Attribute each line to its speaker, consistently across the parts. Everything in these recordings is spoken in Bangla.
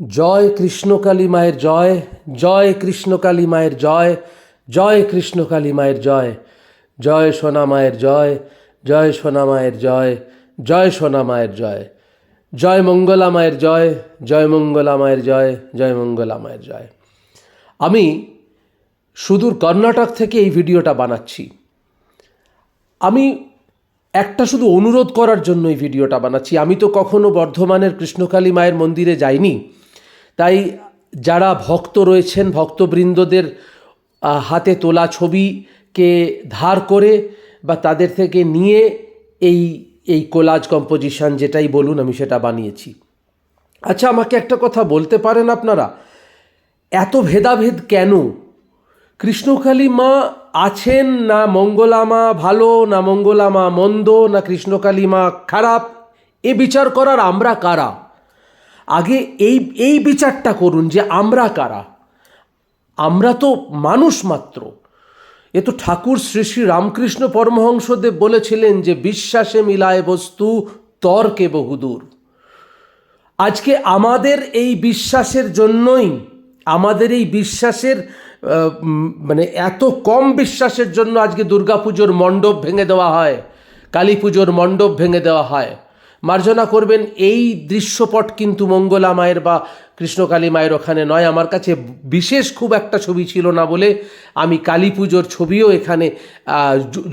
Speaker 1: জয় কৃষ্ণকালী মায়ের জয় জয় কৃষ্ণকালী মায়ের জয় জয় কৃষ্ণকালী মায়ের জয় জয় সোনা মায়ের জয় জয় সোনা মায়ের জয় জয় সোনা মায়ের জয় জয় মঙ্গলা মায়ের জয় জয় মঙ্গলা মায়ের জয় জয় মঙ্গলা মায়ের জয়। আমি সুদূর কর্ণাটক থেকে এই ভিডিওটা বানাচ্ছি। আমি একটা শুধু অনুরোধ করার জন্য এই ভিডিওটা বানাচ্ছি। আমি তো কখনো বর্ধমানের কৃষ্ণকালী মায়ের মন্দিরে যাইনি। তাই যারা ভক্ত রয়েছেন, ভক্তবৃন্দদের হাতে তোলা ছবিকে ধার করে বা তাদের থেকে নিয়ে এই এই কোলাজ কম্পোজিশন যেটাই বলুন আমি সেটা বানিয়েছি। আচ্ছা আমাকে একটা কথা বলতে পারেন আপনারা? এত ভেদাভেদ কেন? কৃষ্ণকালী মা আছেন না মঙ্গলা মা ভালো, না মঙ্গলা মা মন্দ, না কৃষ্ণকালী মা খারাপ? এ বিচার করার আমরা কারা? আগে এই এই বিচারটা করুন যে আমরা কারা? আমরা তো মানুষ মাত্র। এ তো ঠাকুর শ্রী শ্রী রামকৃষ্ণ পরমহংসদেব বলেছিলেন যে বিশ্বাসে মিলায় বস্তু, তর্কে বহুদূর। আজকে আমাদের এই বিশ্বাসের জন্যই, আমাদের এই বিশ্বাসের মানে এত কম বিশ্বাসের জন্য আজকে দুর্গাপুজোর মণ্ডপ ভেঙে দেওয়া হয় কালী পুজোর মণ্ডপ ভেঙে দেওয়া হয়। মার্জনা করবেন এই দৃশ্যপট কিন্তু মঙ্গলা মায়ের বা কৃষ্ণকালী মায়ের ওখানে নয়। আমার কাছে বিশেষ খুব একটা ছবি ছিল না বলে আমি কালী পুজোর ছবিও এখানে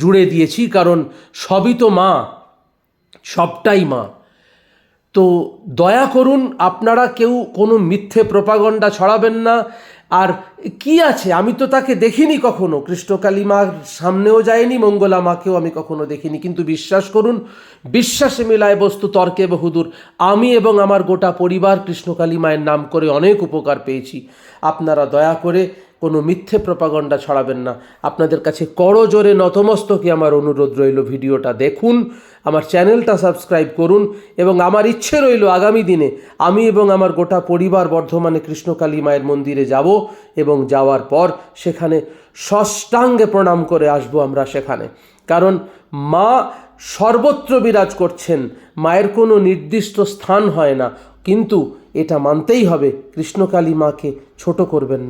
Speaker 1: জুড়ে দিয়েছি। কারণ সবই তো মা, সবটাই মা। তো দয়া করুন, আপনারা কেউ কোনো মিথ্যে প্রপাগণ্ডা ছড়াবেন না। আর কি আছে? আমি তো তাকে দেখিনি কখনো। কৃষ্ণকালী মার সামনেও যায়নি, মঙ্গলা মাকেও আমি কখনো দেখিনি। কিন্তু বিশ্বাস করুন, বিশ্বাসে মিলায় বস্তু তর্কে বহুদূর। আমি এবং আমার গোটা পরিবার কৃষ্ণকালী মায়ের নাম করে অনেক উপকার পেয়েছি। আপনারা দয়া করে কোনো মিথ্যে প্রপাগণ্ডা ছড়াবেন না। আপনাদের কাছে করজোরে নতমস্তকে আমার অনুরোধ রইল ভিডিওটা দেখুন, আমার চ্যানেলটা সাবস্ক্রাইব করুন এবং আমার ইচ্ছে রইল আগামী দিনে আমি এবং আমার গোটা পরিবার বর্ধমানে কৃষ্ণকালী মায়ের মন্দিরে যাব এবং যাওয়ার পর সেখানে ষষ্ঠাঙ্গে প্রণাম করে আসব আমরা সেখানে। কারণ মা সর্বত্র বিরাজ করছেন, মায়ের কোনো নির্দিষ্ট স্থান হয় না, কিন্তু এটা মানতেই হবে, কৃষ্ণকালী মাকে ছোট করবেন না।